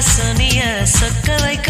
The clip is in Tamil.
சனிய சொக்க வைக்க